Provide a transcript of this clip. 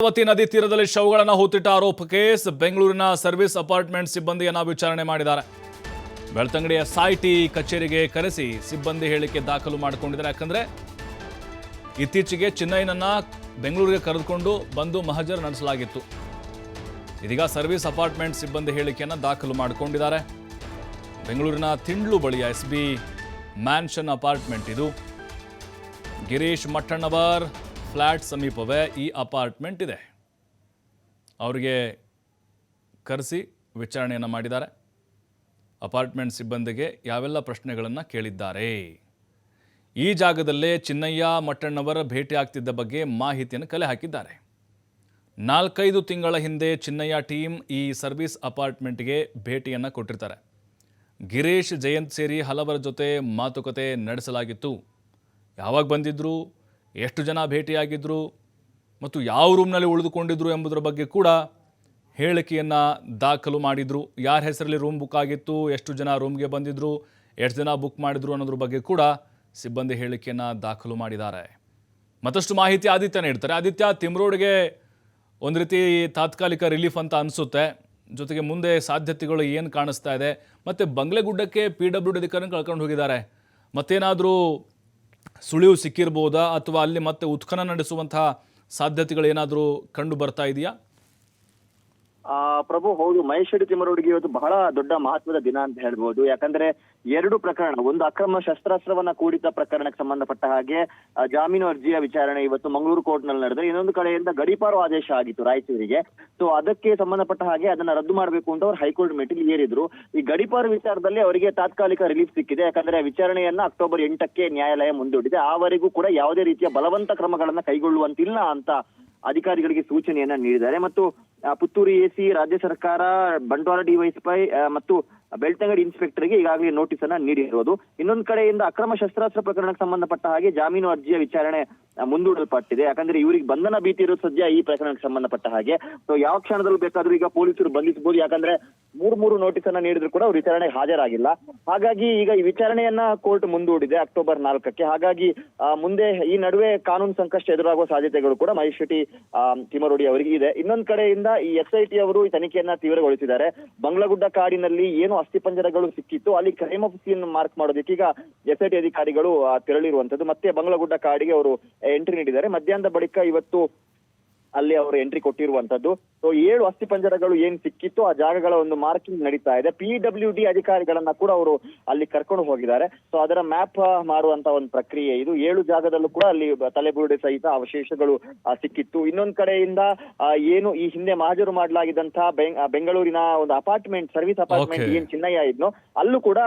ನೇತ್ರಾವತಿ ನದಿ ತೀರದಲ್ಲಿ ಶವಗಳನ್ನು ಆರೋಪ ಕೇಸ್. ಬೆಂಗಳೂರಿನ ಸರ್ವಿಸ್ ಅಪಾರ್ಟ್ಮೆಂಟ್ ಸಿಬ್ಬಂದಿಯನ್ನ ವಿಚಾರಣೆ ಮಾಡಿದ್ದಾರೆ. ಬೆಳ್ತಂಗಡಿಯ ಎಸ್ಐಟಿ ಕಚೇರಿಗೆ ಕರೆಸಿ ಸಿಬ್ಬಂದಿ ಹೇಳಿಕೆ ದಾಖಲು ಮಾಡಿಕೊಂಡಿದ್ದಾರೆ. ಯಾಕಂದ್ರೆ ಇತ್ತೀಚೆಗೆ ಚೆನ್ನೈನನ್ನ ಬೆಂಗಳೂರಿಗೆ ಕರೆದುಕೊಂಡು ಬಂದು ಮಹಜರ್ ನಡೆಸಲಾಗಿತ್ತು. ಇದೀಗ ಸರ್ವಿಸ್ ಅಪಾರ್ಟ್ಮೆಂಟ್ ಸಿಬ್ಬಂದಿ ಹೇಳಿಕೆಯನ್ನು ದಾಖಲು ಮಾಡಿಕೊಂಡಿದ್ದಾರೆ. ಬೆಂಗಳೂರಿನ ತಿಂಡ್ಲು ಬಳಿಯ ಎಸ್ ಬಿ ಮ್ಯಾನ್ಷನ್ ಅಪಾರ್ಟ್ಮೆಂಟ್ ಇದು. ಗಿರೀಶ್ ಮಟ್ಟಣ್ಣವರ್ ಫ್ಲ್ಯಾಟ್ ಸಮೀಪವೇ ಈ ಅಪಾರ್ಟ್ಮೆಂಟ್ ಇದೆ. ಅವರಿಗೆ ಕರೆಸಿ ವಿಚಾರಣೆಯನ್ನು ಮಾಡಿದ್ದಾರೆ. ಅಪಾರ್ಟ್ಮೆಂಟ್ ಸಿಬ್ಬಂದಿಗೆ ಯಾವೆಲ್ಲ ಪ್ರಶ್ನೆಗಳನ್ನು ಕೇಳಿದ್ದಾರೆ? ಈ ಜಾಗದಲ್ಲೇ ಚಿನ್ನಯ್ಯ ಮಟ್ಟಣ್ಣವರ ಭೇಟಿ ಆಗ್ತಿದ್ದ ಬಗ್ಗೆ ಮಾಹಿತಿಯನ್ನು ಕಲೆ ಹಾಕಿದ್ದಾರೆ. ನಾಲ್ಕೈದು ತಿಂಗಳ ಹಿಂದೆ ಚಿನ್ನಯ್ಯ ಟೀಮ್ ಈ ಸರ್ವಿಸ್ ಅಪಾರ್ಟ್ಮೆಂಟ್ಗೆ ಭೇಟಿಯನ್ನು ಕೊಟ್ಟಿರ್ತಾರೆ. ಗಿರೀಶ್ ಜಯಂತ್ ಸೇರಿ ಹಲವರ ಜೊತೆ ಮಾತುಕತೆ ನಡೆಸಲಾಗಿತ್ತು. ಯಾವಾಗ ಬಂದಿದ್ದರು ಎಷ್ಟು ಜನ ಭೇಟಿಯಾಗಿದ್ದರು ಮತ್ತು ಯಾವ ರೂಮ್ನಲ್ಲಿ ಉಳಿದುಕೊಂಡಿದ್ರು ಎಂಬುದರ ಬಗ್ಗೆ ಕೂಡ ಹೇಳಿಕೆಯನ್ನು ದಾಖಲು ಮಾಡಿದರು. ಯಾರ ಹೆಸರಲ್ಲಿ ರೂಮ್ ಬುಕ್ ಆಗಿತ್ತು, ಎಷ್ಟು ಜನ ರೂಮ್ಗೆ ಬಂದಿದ್ದರು ಎಷ್ಟು ಜನ ಬುಕ್ ಮಾಡಿದ್ರು ಅನ್ನೋದ್ರ ಬಗ್ಗೆ ಕೂಡ ಸಿಬ್ಬಂದಿ ಹೇಳಿಕೆಯನ್ನು ದಾಖಲು ಮಾಡಿದ್ದಾರೆ. ಮತ್ತಷ್ಟು ಮಾಹಿತಿ ಆದಿತ್ಯ ನೀಡ್ತಾರೆ. ಆದಿತ್ಯ, ತಿಮ್ರೋಡ್ಗೆ ಒಂದು ರೀತಿ ತಾತ್ಕಾಲಿಕ ರಿಲೀಫ್ ಅಂತ ಅನಿಸುತ್ತೆ. ಜೊತೆಗೆ ಮುಂದೆ ಸಾಧ್ಯತೆಗಳು ಏನು ಕಾಣಿಸ್ತಾ ಇದೆ. ಮತ್ತು ಬಂಗ್ಲೆಗುಡ್ಡಕ್ಕೆ ಪಿ ಡಬ್ಲ್ಯೂ ಡಿ ಅಧಿಕಾರಿನ ಕಳ್ಕೊಂಡು ಹೋಗಿದ್ದಾರೆ. ಮತ್ತೇನಾದರೂ ಸುಳಿವು ಸಿಕ್ಕಿರ್ಬೋದಾ ಅಥವಾ ಅಲ್ಲಿ ಮತ್ತೆ ಉತ್ಖನನ ನಡೆಸುವಂತಹ ಸಾಧ್ಯತೆಗಳು ಏನಾದರೂ ಕಂಡು ಬರ್ತಾ ಇದೆಯಾ? ಪ್ರಭು ಹೌದು ಮಹೇಶ್ವರಿ ತಿಮ್ಮರ ತಿಮ್ಮರೊಡಿಗೆ ಇವತ್ತು ಬಹಳ ದೊಡ್ಡ ಮಹತ್ವದ ದಿನ ಅಂತ ಹೇಳ್ಬೋದು. ಯಾಕಂದ್ರೆ ಎರಡು ಪ್ರಕರಣ ಒಂದು ಅಕ್ರಮ ಶಸ್ತ್ರಾಸ್ತ್ರವನ್ನ ಕೂಡಿದ ಪ್ರಕರಣಕ್ಕೆ ಸಂಬಂಧಪಟ್ಟ ಹಾಗೆ ಆ, ಜಾಮೀನು ಅರ್ಜಿಯ ವಿಚಾರಣೆ ಇವತ್ತು ಮಂಗಳೂರು ಕೋರ್ಟ್ನಲ್ಲಿ ನಡೆದ್ರೆ ಇನ್ನೊಂದು ಕಡೆಯಿಂದ ಗಡೀಪಾರು ಆದೇಶ ಆಗಿತ್ತು ರಾಯಚೂರಿಗೆ. ಸೊ ಅದಕ್ಕೆ ಸಂಬಂಧಪಟ್ಟ ಹಾಗೆ ಅದನ್ನ ರದ್ದು ಮಾಡಬೇಕು ಅಂತ ಅವ್ರು ಹೈಕೋರ್ಟ್ ಮೆಟ್ಟಿಗೆ ಏರಿದ್ರು. ಈ ಗಡಿಪಾರು ವಿಚಾರದಲ್ಲಿ ಅವರಿಗೆ ತಾತ್ಕಾಲಿಕ ರಿಲೀಫ್ ಸಿಕ್ಕಿದೆ. ಯಾಕಂದ್ರೆ ವಿಚಾರಣೆಯನ್ನ ಅಕ್ಟೋಬರ್ ಎಂಟಕ್ಕೆ ನ್ಯಾಯಾಲಯ ಮುಂದೂಡಿದೆ. ಆವರೆಗೂ ಕೂಡ ಯಾವುದೇ ರೀತಿಯ ಬಲವಂತ ಕ್ರಮಗಳನ್ನ ಕೈಗೊಳ್ಳುವಂತಿಲ್ಲ ಅಂತ ಅಧಿಕಾರಿಗಳಿಗೆ ಸೂಚನೆಯನ್ನ ನೀಡಿದ್ದಾರೆ. ಮತ್ತು ಆ, ಪುತ್ತೂರು ಎಸಿ ರಾಜ್ಯ ಸರ್ಕಾರ ಬಂಟ್ವಾಳ ಡಿವೈಎಸ್ಪೈ ಮತ್ತು ಬೆಳ್ತಂಗಡಿ ಇನ್ಸ್ಪೆಕ್ಟರ್ಗೆ ಈಗಾಗಲೇ ನೋಟಿಸ್ ಅನ್ನ ನೀಡಿರೋದು ಇನ್ನೊಂದು ಕಡೆಯಿಂದ ಅಕ್ರಮ ಶಸ್ತ್ರಾಸ್ತ್ರ ಪ್ರಕರಣಕ್ಕೆ ಸಂಬಂಧಪಟ್ಟ ಹಾಗೆ ಜಾಮೀನು ಅರ್ಜಿಯ ವಿಚಾರಣೆ ಮುಂದೂಡಲ್ಪಟ್ಟಿದೆ. ಯಾಕಂದ್ರೆ ಇವರಿಗೆ ಬಂಧನ ಭೀತಿ ಇರೋದು ಸದ್ಯ ಈ ಪ್ರಕರಣಕ್ಕೆ ಸಂಬಂಧಪಟ್ಟ ಹಾಗೆ. ಸೊ ಯಾವ ಕ್ಷಣದಲ್ಲೂ ಬೇಕಾದ್ರೂ ಈಗ ಪೊಲೀಸರು ಬಂಧಿಸಬಹುದು. ಯಾಕಂದ್ರೆ ಮೂರ್ ಮೂರು ನೋಟಿಸ್ ಅನ್ನ ನೀಡಿದ್ರು ಕೂಡ ಅವ್ರು ವಿಚಾರಣೆಗೆ ಹಾಜರಾಗಿಲ್ಲ. ಹಾಗಾಗಿ ಈಗ ಈ ವಿಚಾರಣೆಯನ್ನ ಕೋರ್ಟ್ ಮುಂದೂಡಿದೆ ಅಕ್ಟೋಬರ್ ನಾಲ್ಕಕ್ಕೆ. ಹಾಗಾಗಿ ಮುಂದೆ ಈ ನಡುವೆ ಕಾನೂನು ಸಂಕಷ್ಟ ಎದುರಾಗುವ ಸಾಧ್ಯತೆಗಳು ಕೂಡ ಮಹೇಶ್ ಆ, ಅವರಿಗೆ ಇದೆ. ಇನ್ನೊಂದ್ ಕಡೆಯಿಂದ ಈ ಎಸ್ಐಟಿ ಅವರು ಈ ತನಿಖೆಯನ್ನ ತೀವ್ರಗೊಳಿಸಿದ್ದಾರೆ. ಬಂಗ್ಲಗುಡ್ಡ ಕಾಡಿನಲ್ಲಿ ಏನು ಅಸ್ಥಿಪಂಜರಗಳು ಸಿಕ್ಕಿತ್ತು. ಅಲ್ಲಿ ಕ್ರೈಮ್ ಆಫ್ ಸೀನ್ ಮಾರ್ಕ್ ಮಾಡೋದಕ್ಕೆ ಈಗ ಎಸ್ ಐ ಟಿ ಅಧಿಕಾರಿಗಳು ತೆರಳಿರುವಂತದ್ದು ಮತ್ತೆ ಬಂಗ್ಲಗುಡ್ಡ ಕಾಡಿಗೆ ಅವರು ಎಂಟ್ರಿ ನೀಡಿದ್ದಾರೆ. ಮಧ್ಯಾಹ್ನದ ಬಳಿಕ ಇವತ್ತು ಅಲ್ಲಿ ಅವರು ಎಂಟ್ರಿ ಕೊಟ್ಟಿರುವಂತದ್ದು ಸೊ ಏಳು ಅಸ್ಥಿಪಂಜರಗಳು ಏನ್ ಸಿಕ್ಕಿತ್ತು ಆ ಜಾಗಗಳ ಒಂದು ಮಾರ್ಕಿಂಗ್ ನಡೀತಾ ಇದೆ. ಪಿ ಡಬ್ಲ್ಯೂ ಡಿ ಅಧಿಕಾರಿಗಳನ್ನ ಕೂಡ ಅವರು ಅಲ್ಲಿ ಕರ್ಕೊಂಡು ಹೋಗಿದ್ದಾರೆ. ಸೊ ಅದರ ಮ್ಯಾಪ್ ಮಾಡುವಂತ ಒಂದು ಪ್ರಕ್ರಿಯೆ ಇದು. ಏಳು ಜಾಗದಲ್ಲೂ ಕೂಡ ಅಲ್ಲಿ ತಲೆಬುರುಡೆ ಸಹಿತ ಅವಶೇಷಗಳು ಸಿಕ್ಕಿತ್ತು. ಇನ್ನೊಂದ್ ಕಡೆಯಿಂದ ಆ, ಏನು ಈ ಹಿಂದೆ ಮಹಾಜರು ಮಾಡಲಾಗಿದ್ದಂತಹ ಬೆಂಗಳೂರಿನ ಒಂದು ಅಪಾರ್ಟ್ಮೆಂಟ್ ಸರ್ವಿಸ್ ಅಪಾರ್ಟ್ಮೆಂಟ್. ಏನ್ ಚಿನ್ನಯ್ಯ ಇದ್ನೋ ಅಲ್ಲೂ ಕೂಡ